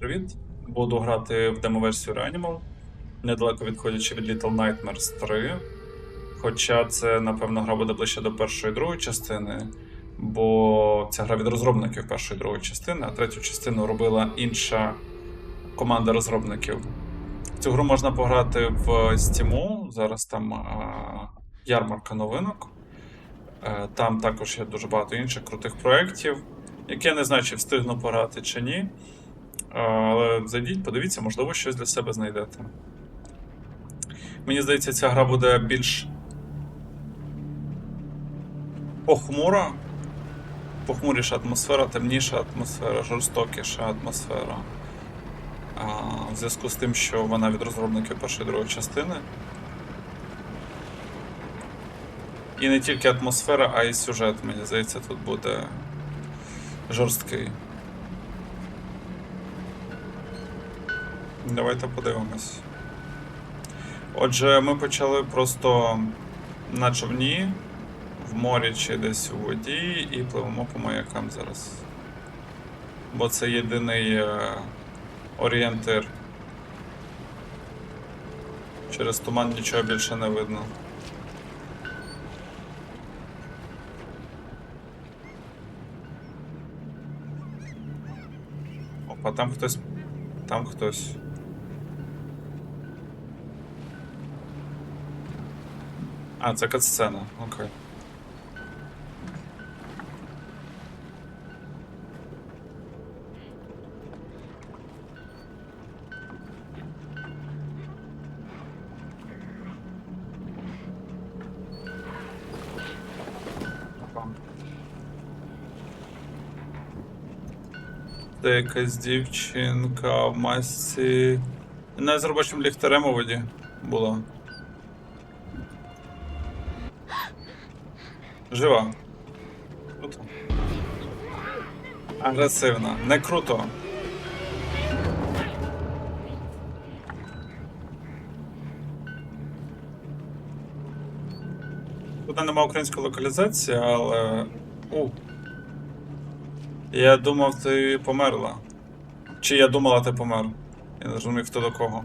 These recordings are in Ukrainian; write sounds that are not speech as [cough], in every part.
Привіт! Буду грати в демо-версію Reanimal, недалеко відходячи від Little Nightmares 3. Хоча це, напевно, гра буде ближче до першої і другої частини, бо ця гра від розробників першої і другої частини, а третю частину робила інша команда розробників. Цю гру можна пограти в Steam, зараз там а, ярмарка новинок. Е, Там також є дуже багато інших крутих проєктів, які я не знаю, чи встигну пограти чи ні. Але зайдіть, подивіться, можливо, щось для себе знайдете. Мені здається, ця гра буде більш похмура. Похмуріша атмосфера, темніша атмосфера, жорстокіша атмосфера. В зв'язку з тим, що вона від розробників першої другої частини. І не тільки атмосфера, а й сюжет, мені здається, тут буде жорсткий. Давайте подивимось. Отже, ми почали просто на човні, в морі чи десь у воді, і пливемо по маякам зараз. Бо це єдиний е, орієнтир. Через туман нічого більше не видно. Опа, там хтось. Там хтось. А, це катсцена, окей. Це якась дівчинка в масці. Не з робочим ліхтарем у воді була. Жива. Круто. Агресивна. Не круто. Тут нема української локалізації, але. У. Я думав, ти померла. Чи я думала, ти помер? Я не розумів, хто до кого.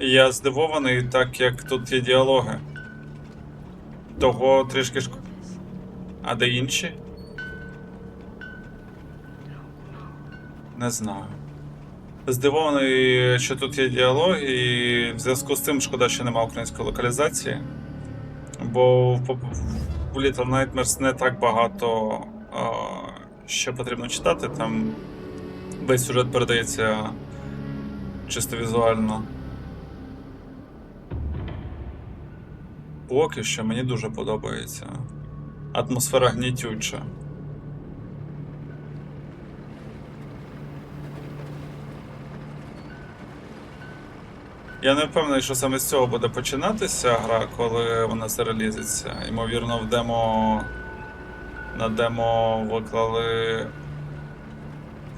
Я здивований, так як тут є діалоги. Того трішки шко. А де інші? Не знаю. Здивований, що тут є діалоги, і в зв'язку з цим шкода, що немає української локалізації. Бо в, Little Nightmares не так багато а, що потрібно читати. Там весь сюжет передається чисто візуально. Поки що мені дуже подобається. Атмосфера гнітюча. Я не впевнений, що саме з цього буде починатися гра, коли вона зарелізиться. Ймовірно, в демо. На демо виклали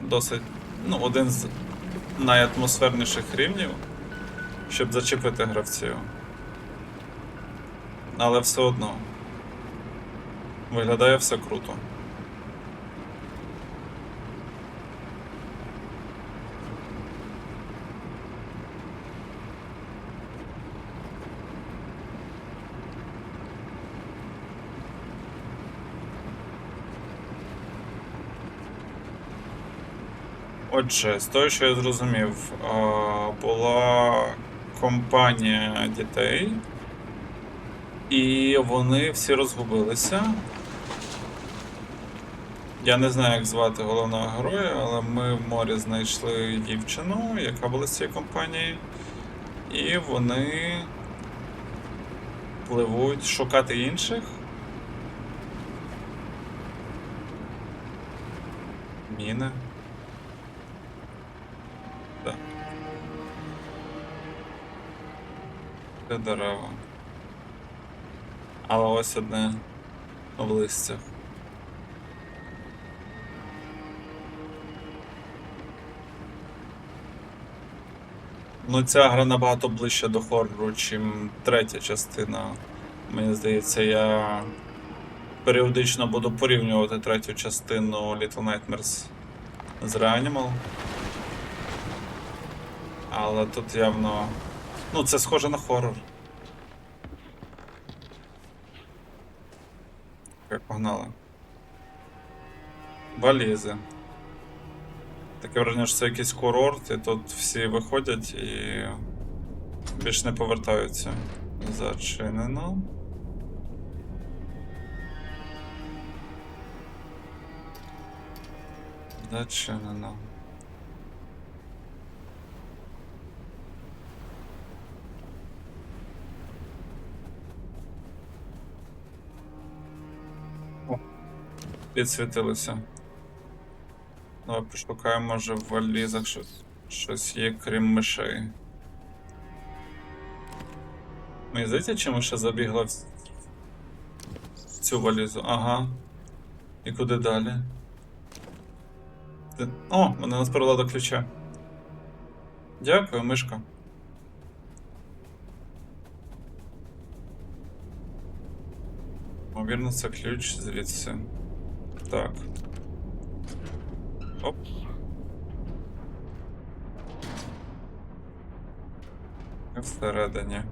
досить. Ну, один з найатмосферніших рівнів, щоб зачепити гравців. Але все одно. Виглядає все круто. Отже, з того, що я зрозумів, була компанія дітей, і вони всі розгубилися. Я не знаю, як звати головного героя, але ми в морі знайшли дівчину, яка була з цієї компанії. І вони пливуть шукати інших. Міни. Це дерева. Але ось одне в листях. Ну, ця гра набагато ближче до хоррору, чим третя частина. Мені здається, я періодично буду порівнювати третю частину Little Nightmares з Reanimal. Але тут явно. Ну, це схоже на хорор. Як погнали. Валізи. Таке враження, що це якийсь курорт, і тут всі виходять і більш не повертаються. Зачинено. Зачинено. О, Підсвітилося. Давай пошукаємо, може в валізах щось, щось є, крім мишей. Мені здається, чи миша забігла в цю валізу? Ага. І куди далі? О, мене нас привела до ключа. Дякую, мишка. Ймовірно, це ключ звідси. Так. Оп. Всередині.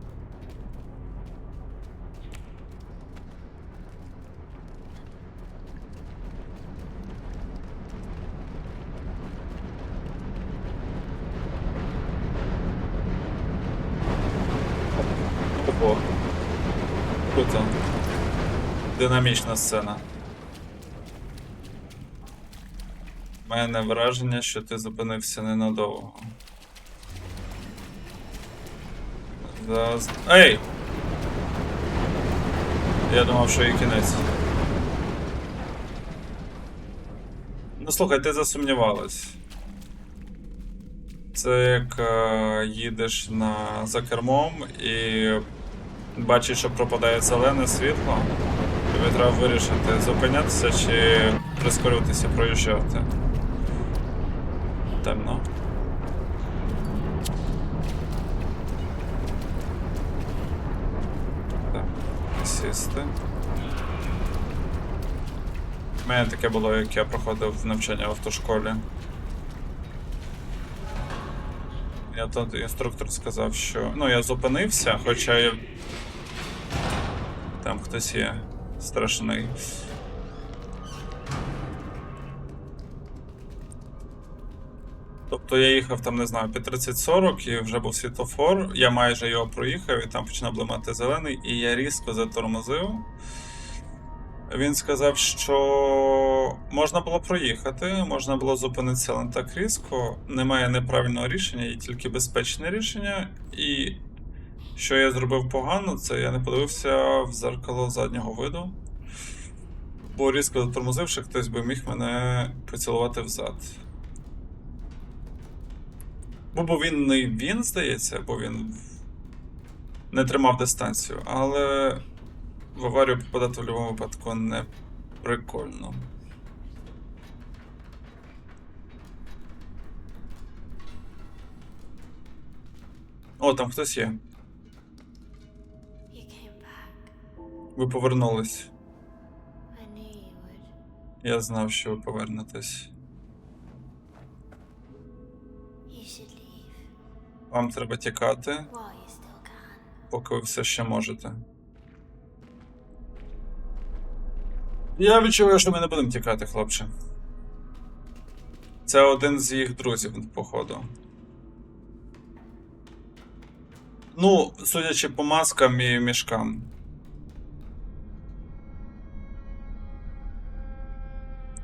Ого. Круто. Динамічна сцена. У мене враження, що ти зупинився ненадовго. Зараз... Ей! Я думав, що і кінець. Ну слухай, ти засумнівалась. Це як е, їдеш на, за кермом і бачиш, що пропадає зелене світло. Тобі треба вирішити, зупинятися чи прискорюватися, проїжджати. Темно. Так, сісти. У мене таке було, як я проходив навчання в автошколі. Я тут інструктор сказав, що. Ну, я зупинився, хоча я. Там хтось є страшний. Тобто я їхав там, не знаю, під 30-40 і вже був світлофор, я майже його проїхав і там починав блимати зелений, і я різко затормозив. Він сказав, що можна було проїхати, можна було зупинитися, не так різко. Немає неправильного рішення, є тільки безпечне рішення. І що я зробив погано, це я не подивився в зеркало заднього виду. Бо різко затормозивши, хтось би міг мене поцілувати взад. Бо, бо він не він, здається, бо він не тримав дистанцію, але в аварію попадати в будь-якому випадку не прикольно. О, там хтось є. Ви повернулись. Я знав, що ви повернетесь. Вам треба тікати, поки ви все ще можете. Я відчуваю, що ми не будемо тікати, хлопче. Це один з їх друзів, походу. Ну, судячи по маскам і мішкам.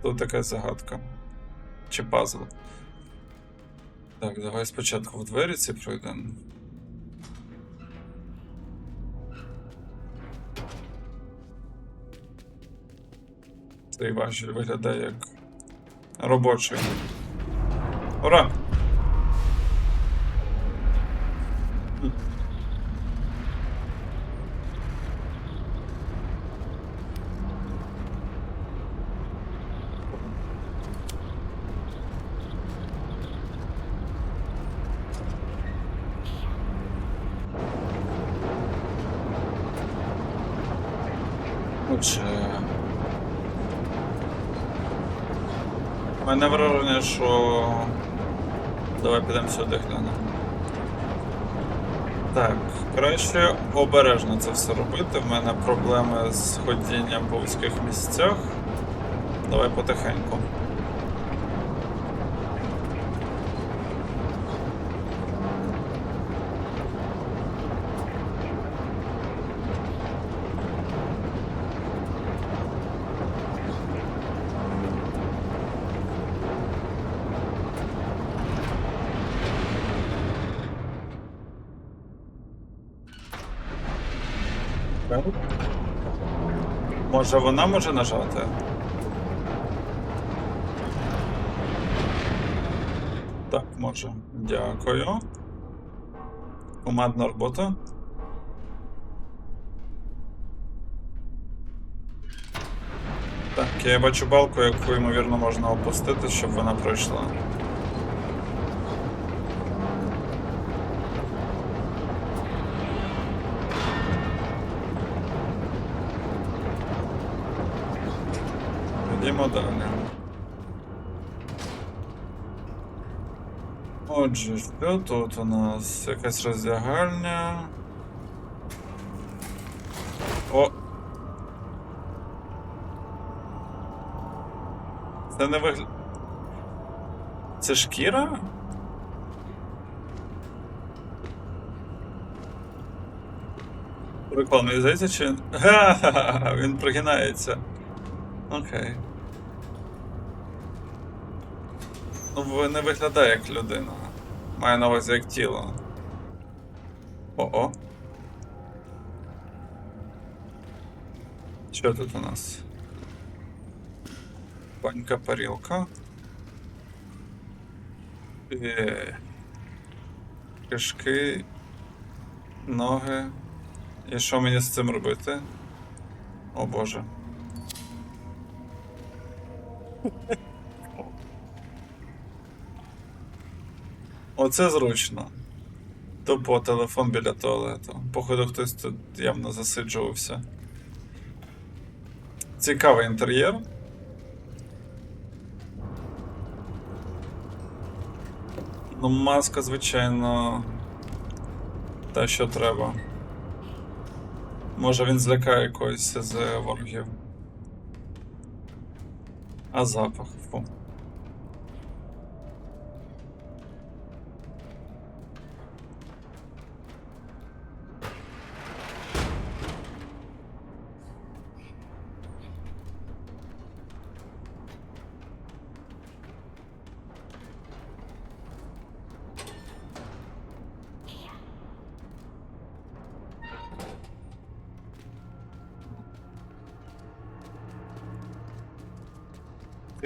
Тут така загадка. Чи пазл. Так, давай спочатку в двері ці пройдемо. Цей важіль виглядає як робочий. Ура! Отже, У мене враження, що. Давай підемо сюди глянемо. Так, краще обережно це все робити. В мене проблеми з ходінням по вузьких місцях. Давай потихеньку. Може вона може нажати? Так, може. Дякую. Командна робота. Так, я бачу балку, яку, ймовірно, можна опустити, щоб вона пройшла. Йдемо далі. Отже, що тут у нас? Якась роздягальня. О! Це не вигля... Це шкіра? Прикол, мені здається, чи. [laughs] Ха-ха-ха, він прогинається. Окей. Ну, ви- не виглядає як людина. Має на увазі як тіло. О-о. Що тут у нас? Банька парілка. Е, Кишки. Ноги. І що мені з цим робити? О боже. [laughs] Оце зручно. Тупо телефон біля туалету. Походу, хтось тут явно засиджувався. Цікавий інтер'єр. Ну, маска, звичайно. Те, що треба. Може він злякає когось з ворогів. А запах. Фу.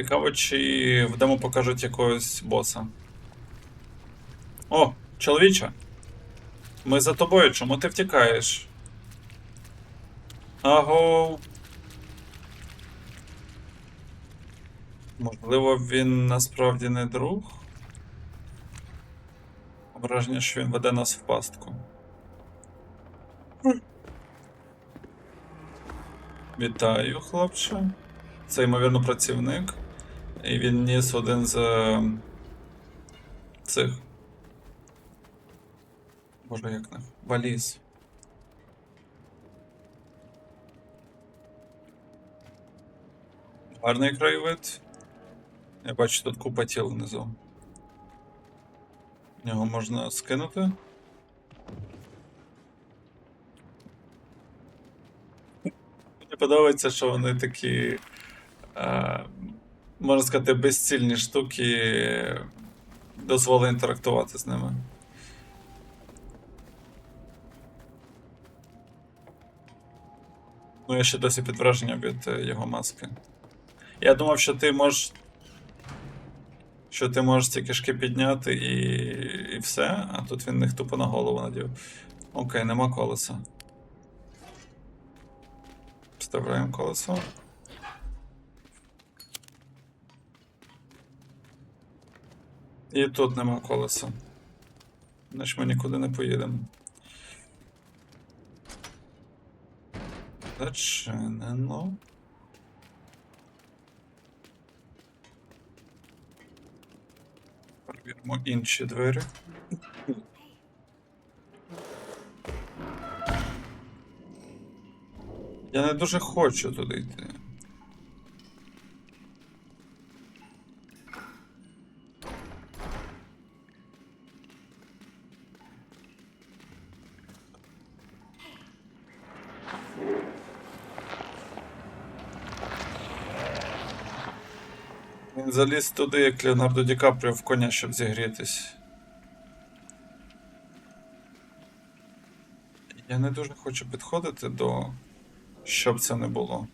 Цікаво, чи в демо покажуть якогось боса. О, чоловіче. Ми за тобою, чому ти втікаєш? Аго. Можливо, він насправді не друг? Враження, що він веде нас в пастку. Вітаю, хлопче. Це, ймовірно, працівник. І він ніс один з е, цих. Боже, як не. Валіз. Гарний краєвид. Я бачу тут купа тіл внизу. Його можна скинути. Мені подобається, що вони такі. Е, можна сказати, безцільні штуки дозволить інтерактувати з ними. Ну, я ще досі під враженням від е, його маски. Я думав, що ти можеш. Що ти можеш ці кишки підняти і, і все, а тут він їх тупо на голову надів. Окей, нема колеса. Вставляємо колесо. І тут нема колеса. Значить ми нікуди не поїдемо. Зачинено. Перевіримо інші двері. Я не дуже хочу туди йти. Він заліз туди, як Леонардо Ді Капріо в коня, щоб зігрітись. Я не дуже хочу підходити до. Щоб це не було.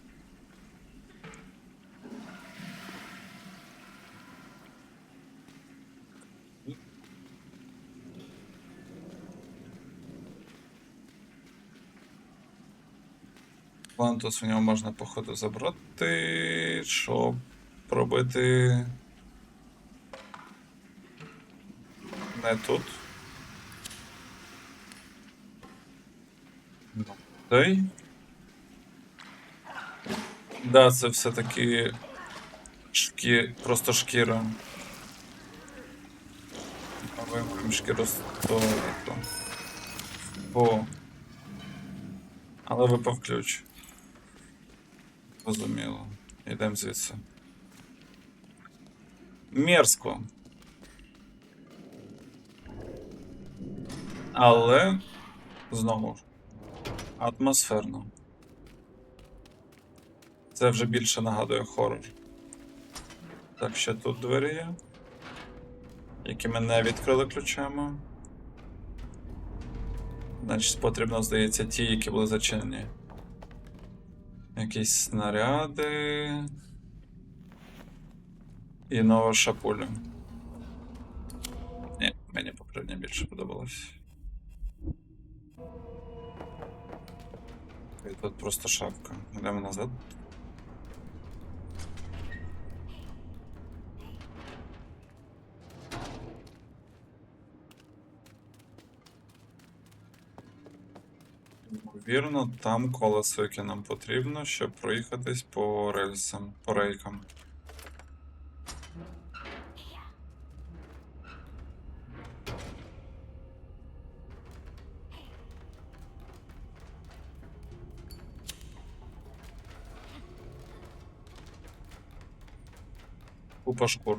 Плантус в нього можна, походу, забрати, щоб пробити. Не тут. Цей. Да, це все-таки шкі... просто шкіра. Вимкнемо з туалету. Але випав ключ. Зрозуміло. Йдемо звідси. Мерзко. Але знову атмосферно. Це вже більше нагадує хорор. Так, ще тут двері є. Які ми не відкрили ключами. Значить, потрібно, здається, ті, які були зачинені. Якісь снаряди. І нова шапуля. Ні, мені попередньо більше подобалось. І тут просто шапка. Йдемо назад. Вірно, там колесо, яке нам потрібно, щоб проїхатись по рельсам, по рейкам. Купа шкур.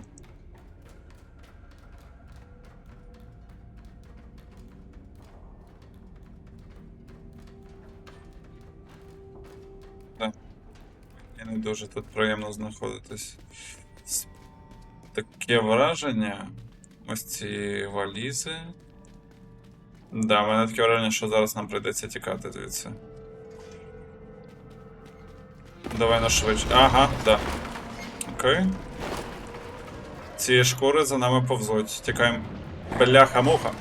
І не дуже тут приємно знаходитись. Таке враження. Ось ці валізи. Да, в мене таке враження, що зараз нам прийдеться тікати звідси. Давай на швидше. Ага, да. Окей. Ці шкури за нами повзуть. Тікаємо. Бляха-муха.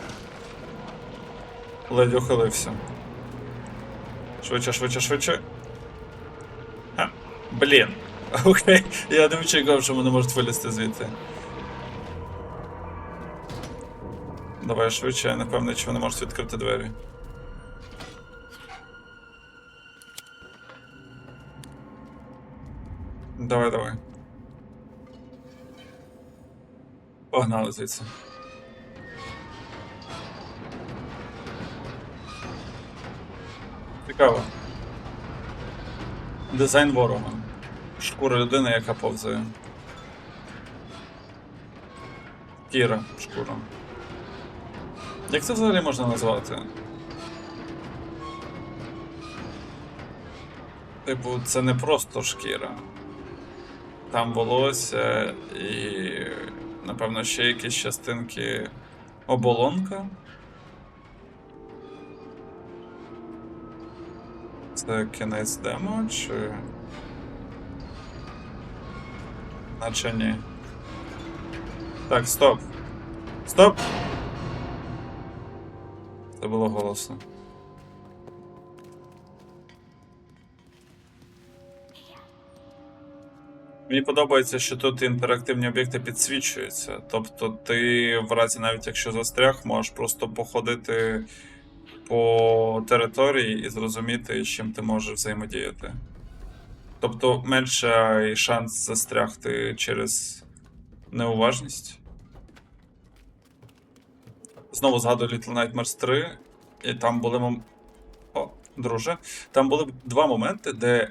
Ледь ухилився. Швидше, швидше, швидше. А, блін. [laughs] Окей. Я не очікував, що вони можуть вилізти звідти. Давай швидше, я не певний, чи вони можуть відкрити двері. Давай, давай. Погнали звідси. Цікаво. Дизайн ворога. Шкура людини, яка повзає. Кіра, шкура. Як це взагалі можна назвати? Типу, це не просто шкіра. Там волосся і, напевно, ще якісь частинки оболонка. Це кінець демо, чи. Наче ні. Так, стоп. Стоп! Це було голосно. Мені подобається, що тут інтерактивні об'єкти підсвічуються. Тобто ти, в разі навіть якщо застряг, можеш просто походити по території і зрозуміти, з чим ти можеш взаємодіяти. Тобто менший шанс застрягти через неуважність. знову згадую Little Nightmares 3, і там були мом... О, друже. Там були два моменти, де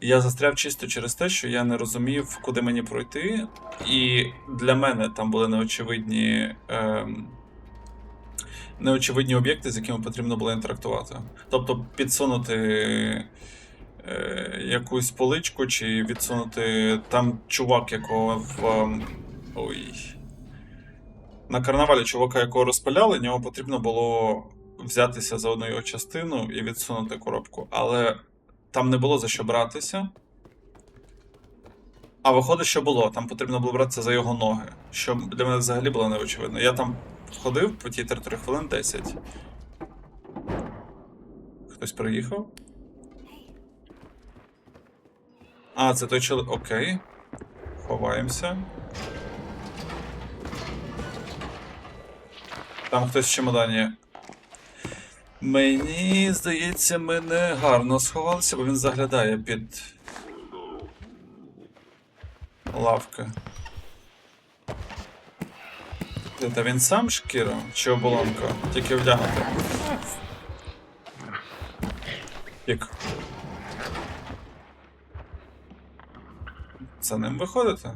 я застряв чисто через те, що я не розумів, куди мені пройти. І для мене там були неочевидні. Ем... Неочевидні об'єкти, з якими потрібно було інтерактувати. Тобто підсунути е, якусь поличку, чи відсунути там чувак, якого в. ем, Ой. На карнавалі чувака, якого розпиляли, нього потрібно було взятися за одну його частину і відсунути коробку. Але там не було за що братися. А виходить, що було. Там потрібно було братися за його ноги. Що для мене взагалі було неочевидно. Я там ходив по тій території хвилин 10. Хтось приїхав? А, це той чоловік. Окей. Ховаємося. Там хтось в чемодані. Мені здається, ми не гарно сховалися, бо він заглядає під. лавки. Та він сам шкіра чи оболонка? Тільки вдягнути. Як? За ним виходите?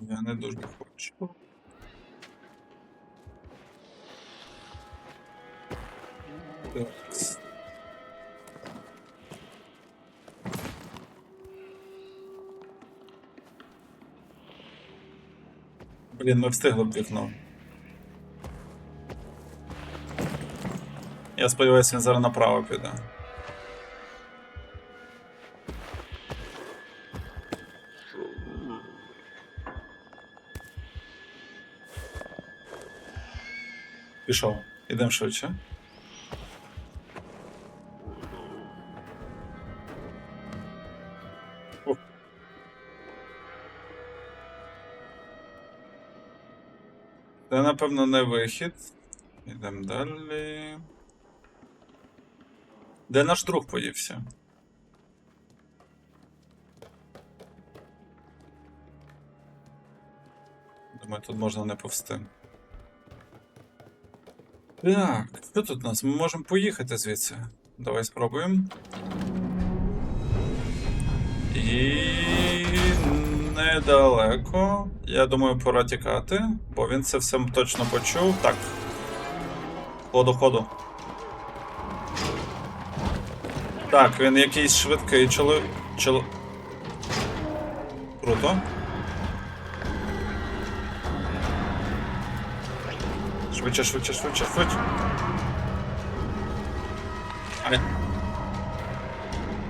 Я не дуже хочу. Так. Блін, ми встигли б вікно. Я сподіваюся, він зараз направо піде. Пішов. Ідемо швидше. Це, напевно, не вихід. Ідемо далі. Де наш друг поївся? Думаю, тут можна не повсти. Так, що тут у нас? Ми можемо поїхати звідси. Давай спробуємо. І недалеко. Я думаю, пора тікати, бо він це все точно почув. Так. Ходу, ходу. Так, він якийсь швидкий чоло... чоло... Круто. Швидше, швидше, швидше, швидше. Ай.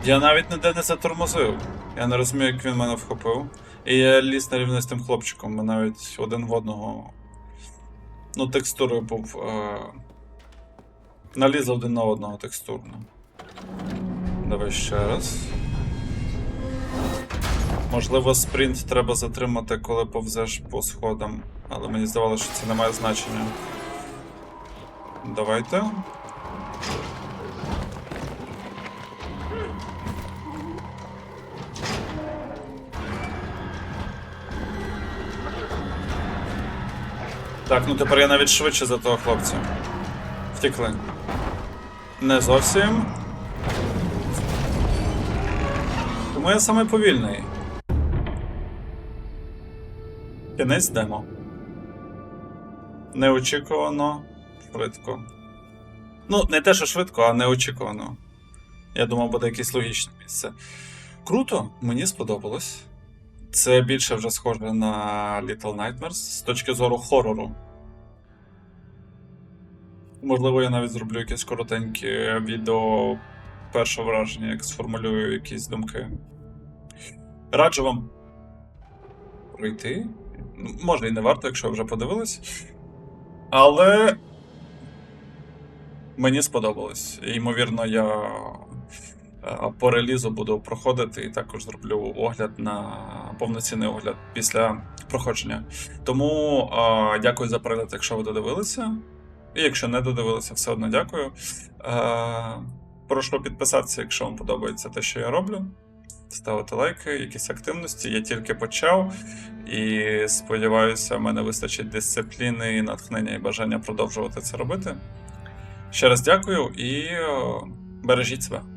Я навіть ніде не затормозив. Я не розумію, як він мене вхопив. І я ліз на рівні з тим хлопчиком. Ми навіть один в одного. Ну, текстурою був. Е... Наліз один на одного текстурно. Давай ще раз. Можливо, спринт треба затримати, коли повзеш по сходам, але мені здавалося, що це не має значення. Давайте. Так, ну тепер я навіть швидше за того хлопця. Втекли. Не зовсім. Тому я самий повільний. Кінець демо. Неочікувано. Швидко. Ну, не те, що швидко, а неочікувано. Я думав, буде якесь логічне місце. Круто, мені сподобалось. Це більше вже схоже на Little Nightmares з точки зору хорору. Можливо, я навіть зроблю якесь коротеньке відео першого враження, як сформулюю якісь думки. Раджу вам пройти. Може і не варто, якщо вже подивились. Але мені сподобалось. Ймовірно, я по релізу буду проходити і також зроблю огляд на повноцінний огляд після проходження. Тому е, дякую за перегляд, якщо ви додивилися. І якщо не додивилися, все одно дякую. Е, прошу підписатися, якщо вам подобається те, що я роблю. Ставити лайки, якісь активності. Я тільки почав. І сподіваюся, в мене вистачить дисципліни, натхнення і бажання продовжувати це робити. Ще раз дякую і бережіть себе.